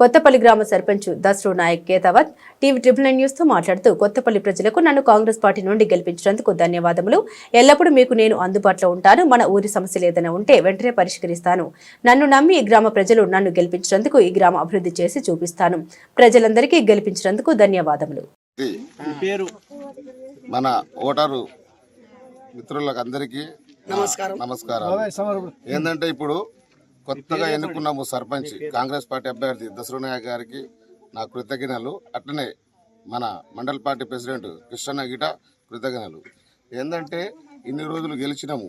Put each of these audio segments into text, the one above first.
కొత్తపల్లి గ్రామ sarpanch Dasru Nayak Ketavath TV triple nine న్యూస్తో మాట్లాడుతూ కొత్తపల్లి ప్రజలకు నన్ను కాంగ్రెస్ పార్టీ నుండి గెలిపించినందుకు ధన్యవాదములు. ఎల్లప్పుడూ మీకు నేను అందుబాటులో ఉంటాను. మన ఊరి సమస్యలు ఏదైనా ఉంటే వెంటనే పరిష్కరిస్తాను. నన్ను నమ్మి ఈ గ్రామ ప్రజలు నన్ను గెలిపించినందుకు ఈ గ్రామ అభివృద్ధి చేసి చూపిస్తాను. ప్రజలందరికీ గెలిపించినందుకు ధన్యవాదములు. మన ఓటరు మిత్రులకు అందరికీ నమస్కారం. నమస్కారం ఏంటంటే ఇప్పుడు కొత్తగా ఎన్నుకున్నాము సర్పంచ్ కాంగ్రెస్ పార్టీ అభ్యర్థి దసరునాయక్ గారికి నా కృతజ్ఞతలు. అట్లనే మన మండల పార్టీ ప్రెసిడెంట్ కృష్ణన్న గిట కృతజ్ఞతలు. ఏంటంటే ఇన్ని రోజులు గెలిచినాము.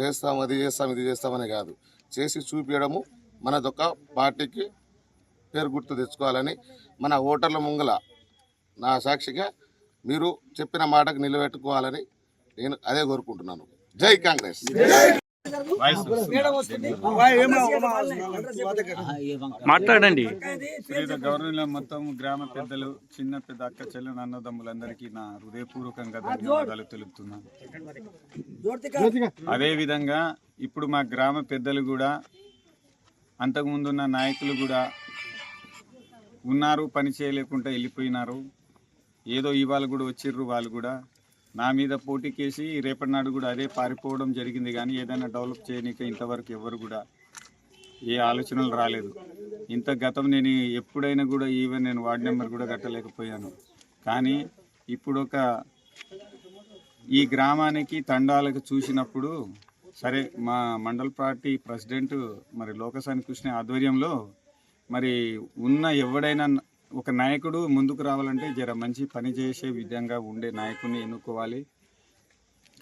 చేస్తాం అది చేస్తాం ఇది చేస్తామని కాదు. చేసి చూపించడము మనదొక పార్టీకి పేరు గుర్తు తెచ్చుకోవాలని మన ఓటర్ల ముంగల నా సాక్షిగా మీరు చెప్పిన మాటకు నిలబెట్టుకోవాలని నేను అదే కోరుకుంటున్నాను. జై కాంగ్రెస్. మాట్లాడండి. వివిధ మొత్తం గ్రామ పెద్దలు చిన్న పెద్ద అక్క చెల్లెలు అన్నదమ్ములందరికీ నా హృదయపూర్వకంగా ధన్యవాదాలు తెలుపుతున్నాను. అదే విధంగా ఇప్పుడు మా గ్రామ పెద్దలు కూడా అంతకుముందున్న నాయకులు కూడా ఉన్నారు పని చేయలేకుండా వెళ్ళిపోయినారు. ఏదో ఇవాళ కూడా వచ్చిర్రు వాళ్ళు కూడా. నా మీద పోటీకేసి రేపటి నాడు కూడా అదే పారిపోవడం జరిగింది కానీ ఏదైనా డెవలప్ చేయనీక ఇంతవరకు ఎవరు కూడా ఏ ఆలోచనలు రాలేదు. ఇంత గతం నేను ఎప్పుడైనా కూడా ఈవెన్ నేను వార్డ్ నెంబర్ కూడా కట్టలేకపోయాను. కానీ ఇప్పుడు ఒక ఈ గ్రామానికి తండాలకు చూసినప్పుడు సరే మా మండల్ పార్టీ ప్రెసిడెంట్ మరి లోకసాని కృష్ణ ఆధ్వర్యంలో మరి ఉన్న ఎవడైనా ఒక నాయకుడు ముందుకు రావాలంటే జర మంచి పని చేసే విధంగా ఉండే నాయకుడిని ఎన్నుకోవాలి.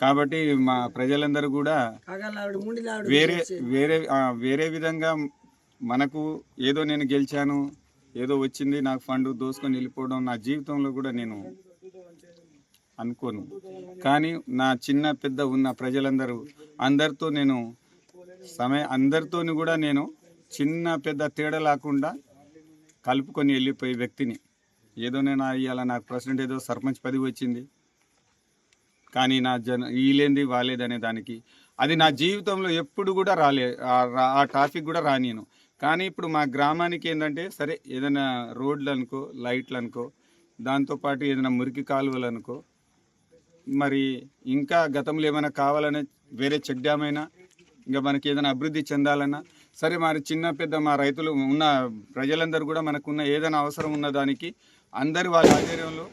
కాబట్టి మా ప్రజలందరూ కూడా వేరే వేరే వేరే విధంగా మనకు ఏదో నేను గెలిచాను ఏదో వచ్చింది నాకు ఫండ్ దోసుకొని వెళ్ళిపోవడం నా జీవితంలో కూడా నేను అనుకోను. కానీ నా చిన్న పెద్ద ఉన్న ప్రజలందరూ అందరితో నేను సమయ అందరితోని కూడా నేను చిన్న పెద్ద తేడా లేకుండా కలుపుకొని వెళ్ళిపోయే వ్యక్తిని. ఏదో నేను ఇవాళ నాకు ప్రెసిడెంట్ ఏదో సర్పంచ్ పదవి వచ్చింది. కానీ నా జన వీలేంది వాలేదనే దానికి. అది నా జీవితంలో ఎప్పుడు కూడా రాలే ఆ ఆ టాపిక్ కూడా రానియను. కానీ ఇప్పుడు మా గ్రామానికి ఏంటంటే సరే ఏదైనా రోడ్లు అనుకో లైట్లు అనుకో దాంతోపాటు ఏదైనా మురికి కాలువలు అనుకో మరి ఇంకా గతంలో ఏమైనా కావాలనే వేరే చెక్ డ్యామ్ అయినా ఇంకా మనకి ఏదైనా అభివృద్ధి చెందాలన్నా సరే మరి చిన్న పెద్ద మా రైతులు ఉన్న ప్రజలందరూ కూడా మనకున్న ఏదైనా అవసరం ఉన్న దానికి అందరి వాళ్ళ ఆధ్వర్యంలో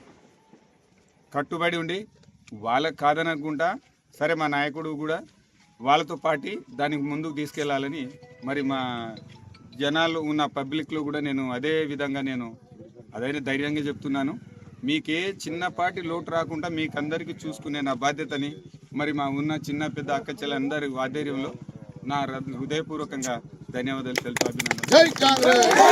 కట్టుబడి ఉండి వాళ్ళకి కాదనకుండా సరే మా నాయకుడు కూడా వాళ్ళతో పాటి దానికి ముందుకు తీసుకెళ్ళాలని మరి మా జనాలు ఉన్న పబ్లిక్లో కూడా నేను అదే విధంగా నేను అదైనా ధైర్యంగా చెప్తున్నాను. మీకే చిన్నపాటి లోటు రాకుండా మీకు అందరికీ చూసుకునే నా బాధ్యతని మరి మా ఉన్న చిన్న పెద్ద అక్క చెల్లెలందరి ఆధ్వర్యంలో నా హృదయపూర్వకంగా ధన్యవాదాలు తెలుసు అభినందన